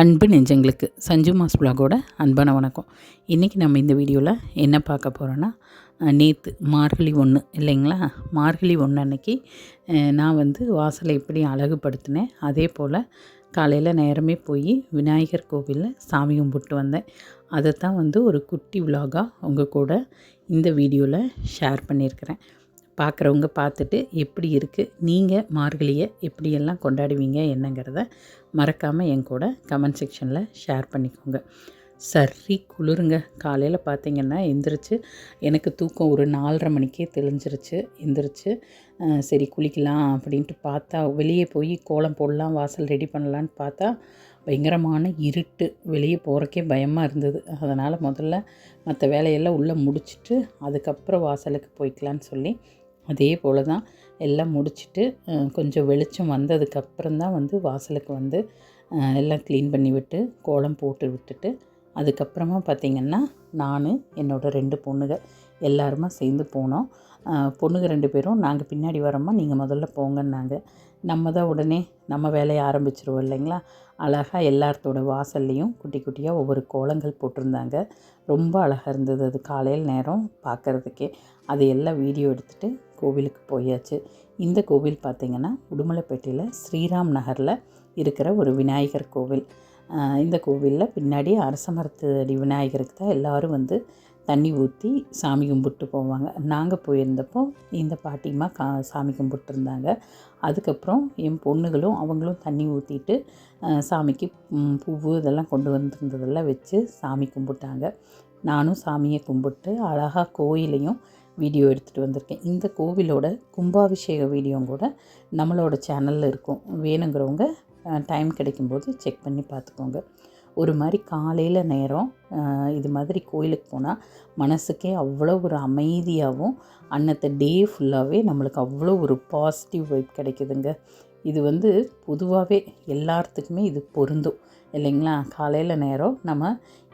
அன்பு நெஞ்சங்களுக்கு சஞ்சு மாஸ் பிளாகோட அன்பான வணக்கம். இன்றைக்கி நம்ம இந்த வீடியோவில் என்ன பார்க்க போகிறோன்னா நேற்று மார்கழி ஒன்று இல்லைங்களா? மார்கழி ஒன்று அன்னைக்கு நான் வந்து வாசலை எப்படி அழகுபடுத்தினேன் அதே போல் காலையில் நேரமே போய் விநாயகர் கோவிலில் சாமி கும்பிட்டு வந்தேன். அதை தான் வந்து ஒரு குட்டி விலாகாக உங்கள் கூட இந்த வீடியோவில் ஷேர் பண்ணியிருக்கிறேன். பார்க்குறவங்க பார்த்துட்டு எப்படி இருக்குது நீங்கள் மார்கழியை எப்படியெல்லாம் கொண்டாடுவீங்க என்னங்கிறத மறக்காமல் என் கூட கமெண்ட் செக்ஷனில் ஷேர் பண்ணிக்கோங்க. சரி குளிருங்க. காலையில் பார்த்தீங்கன்னா எந்திரிச்சு எனக்கு தூக்கம் ஒரு நாலரை மணிக்கே தெளிஞ்சிருச்சு. எந்திரிச்சு சரி குளிக்கலாம் அப்படின்ட்டு பார்த்தா வெளியே போய் கோலம் போடலாம் வாசல் ரெடி பண்ணலான்னு பார்த்தா பயங்கரமான இருட்டு. வெளியே போகிறக்கே பயமாக இருந்தது. அதனால் முதல்ல மற்ற வேலையெல்லாம் உள்ளே முடிச்சுட்டு அதுக்கப்புறம் வாசலுக்கு போய்க்கலான்னு சொல்லி அதே போல் தான் எல்லாம் முடிச்சுட்டு கொஞ்சம் வெளிச்சம் வந்ததுக்கப்புறம் தான் வந்து வாசலுக்கு வந்து எல்லாம் க்ளீன் பண்ணி விட்டு கோலம் போட்டு விட்டுட்டு அதுக்கப்புறமா பார்த்திங்கன்னா நான் என்னோடய ரெண்டு பொண்ணுங்க எல்லாருமா சேர்ந்து போனோம். பொண்ணுங்க ரெண்டு பேரும் நாங்கள் பின்னாடி வரோம்மா நீங்கள் முதல்ல போங்கன்னாங்க. நம்ம தான் உடனே நம்ம வேலையை ஆரம்பிச்சிருவோம் இல்லைங்களா? அழகாக எல்லாத்தோட வாசல்லையும் குட்டி குட்டியாக ஒவ்வொரு கோலங்கள் போட்டிருந்தாங்க. ரொம்ப அழகாக இருந்தது அது காலையில் நேரம் பார்க்குறதுக்கே அதையெல்லாம் வீடியோ எடுத்துகிட்டு கோவிலுக்கு போயாச்சு. இந்த கோவில் பார்த்திங்கன்னா உடுமலைப்பேட்டையில் ஸ்ரீராம் நகரில் இருக்கிற ஒரு விநாயகர் கோவில். இந்த கோவிலில் பின்னாடி அரச மரத்து அடி விநாயகருக்கு தான் எல்லோரும் வந்து தண்ணி ஊற்றி சாமி கும்பிட்டு போவாங்க. நாங்கள் போயிருந்தப்போ இந்த பாட்டிமா கா சாமி கும்பிட்டுருந்தாங்க. அதுக்கப்புறம் என் பொண்ணுகளும் அவங்களும் தண்ணி ஊற்றிட்டு சாமிக்கு பூவு இதெல்லாம் கொண்டு வந்திருந்ததெல்லாம் வச்சு சாமி கும்பிட்டாங்க. நானும் சாமியை கும்பிட்டு அழகாக கோயிலையும் வீடியோ எடுத்துகிட்டு வந்திருக்கேன். இந்த கோவிலோட கும்பாபிஷேக வீடியோ கூட நம்மளோட சேனலில் இருக்கும். வேணுங்கிறவங்க டைம் கிடைக்கும்போது செக் பண்ணி பார்த்துக்கோங்க. ஒரு மாதிரி காலையில் நேரம் இது மாதிரி கோயிலுக்கு போனால் மனசுக்கே அவ்வளோ ஒரு அமைதியாகவும் அன்னத்தை டே ஃபுல்லாகவே நம்மளுக்கு அவ்வளோ ஒரு பாசிட்டிவ் வைப் கிடைக்குதுங்க. இது வந்து பொதுவாகவே எல்லாத்துக்குமே இது பொருந்தும் இல்லைங்களா? காலையில் நேரம் நம்ம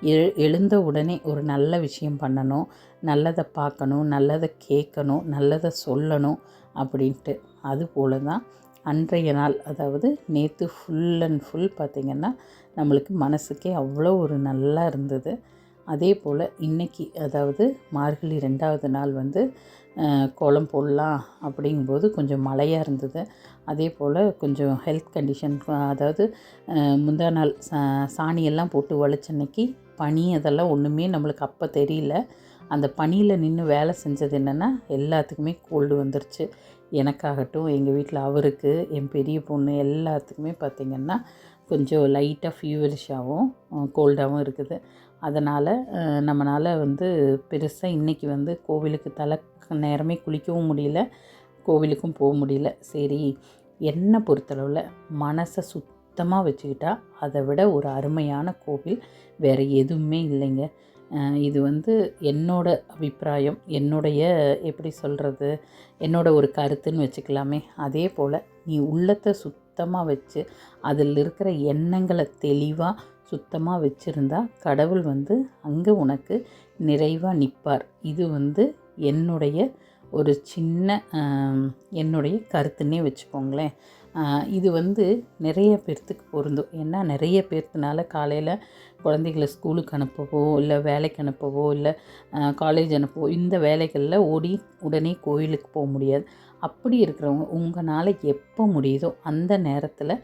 எ எழுந்த உடனே ஒரு நல்ல விஷயம் பண்ணணும் நல்லதை பார்க்கணும் நல்லதை கேட்கணும் நல்லதை சொல்லணும் அப்படின்ட்டு. அதுபோல தான் அன்றைய நாள் அதாவது நேற்று ஃபுல் அண்ட் ஃபுல் பார்த்திங்கன்னா நம்மளுக்கு மனசுக்கே அவ்வளோ ஒரு நல்லா இருந்தது. அதே போல் இன்றைக்கி அதாவது மார்கழி ரெண்டாவது நாள் வந்து கோலம் போடலாம் அப்படிங்கும்போது கொஞ்சம் மழையாக இருந்தது. அதே போல் கொஞ்சம் ஹெல்த் கண்டிஷன் அதாவது முந்தா நாள் சா சாணியெல்லாம் போட்டு வலிச்சன்னைக்கு பனி அதெல்லாம் ஒன்றுமே நம்மளுக்கு அப்போ தெரியல. அந்த பனியில் நின்று வேலை செஞ்சது என்னென்னா எல்லாத்துக்குமே கோல்டு வந்துருச்சு. எனக்காகட்டும் எங்கள் வீட்டில் அவருக்கு என் பெரிய பொண்ணு எல்லாத்துக்குமே பார்த்திங்கன்னா கொஞ்சம் லைட்டாக ஃபீவரிஷாகவும் கோல்டாகவும் இருக்குது. அதனால் நம்மளால் வந்து பெருசாக இன்றைக்கி வந்து கோவிலுக்கு தலை நேரமே குளிக்கவும் முடியல கோவிலுக்கும் போக முடியல. சரி என்னை பொறுத்தளவில் மனசை சுத்தமாக வச்சுக்கிட்டா அதை விட ஒரு அருமையான கோவில் வேறு எதுவுமே இல்லைங்க. இது வந்து என்னோட அபிப்பிராயம் என்னுடைய எப்படி சொல்கிறது என்னோட ஒரு கருத்துன்னு வச்சுக்கலாமே. அதே போல் நீ உள்ளத்தை சுத்தமாக வச்சு அதில் இருக்கிற எண்ணங்களை தெளிவாக சுத்தமாக வச்சுருந்தா கடவுள் வந்து அங்கே உனக்கு நிறைவாக நிற்பார் இது வந்து என்னுடைய ஒரு சின்ன என்னுடைய கருத்துன்னே வச்சுக்கோங்களேன். இது வந்து நிறைய பேர்த்துக்கு பொருந்தும். ஏன்னா நிறைய பேர்த்துனால காலையில் குழந்தைகளை ஸ்கூலுக்கு அனுப்பவோ இல்லை வேலைக்கு அனுப்பவோ இல்லை காலேஜ் அனுப்பவோ இந்த வேலைகளில் ஓடி உடனே கோயிலுக்கு போக முடியாது. அப்படி இருக்கிறவங்க உங்களால் எப்போ முடியுதோ அந்த நேரத்தில்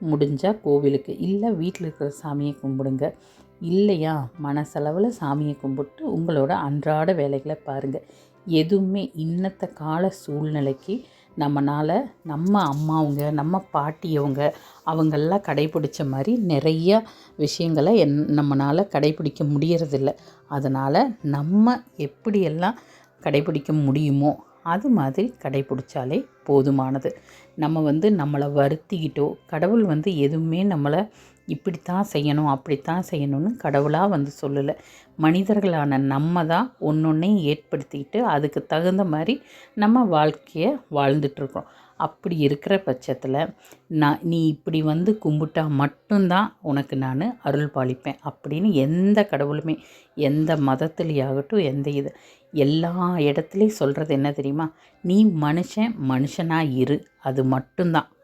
முடிஞ்சால் கோவிலுக்கு. இல்லை வீட்டில் இருக்கிற சாமியை கும்பிடுங்க. இல்லையா? மனசளவில் சாமியை கும்பிட்டு உங்களோட அன்றாட வேலைகளை பாருங்கள் எதுவுமே இன்னத்த கால சூழ்நிலைக்கு நம்மனால் நம்ம அம்மாவுங்க நம்ம பாட்டியவங்க அவங்கெல்லாம் கடைப்பிடிச்ச மாதிரி நிறைய விஷயங்களை என் நம்மளால் கடைப்பிடிக்க முடியறதில்ல. அதனால் நம்ம எப்படியெல்லாம் கடைப்பிடிக்க முடியுமோ அது மாதிரி கடைபிடிச்சாலே போதுமானது. நம்ம வந்து நம்மளை வருத்திக்கிட்டோ கடவுள் வந்து எதுவுமே நம்மளை இப்படித்தான் செய்யணும் அப்படித்தான் செய்யணும்னு கடவுளாக வந்து சொல்லலை. மனிதர்களான நம்ம தான் ஒன்றொன்னையும் ஏற்படுத்திக்கிட்டு அதுக்கு தகுந்த மாதிரி நம்ம வாழ்க்கையை வாழ்ந்துட்டுருக்கோம் அப்படி இருக்கிற பட்சத்தில் நான் நீ இப்படி வந்து கும்பிட்டா மட்டும்தான் உனக்கு நான் அருள் பாலிப்பேன். அப்படின்னு எந்த கடவுளுமே எந்த மதத்துலேயாகட்டும் எந்த இது எல்லா இடத்துலையும் சொல்கிறது என்ன தெரியுமா? நீ மனுஷன் மனுஷனாக இரு. அது மட்டும்தான்.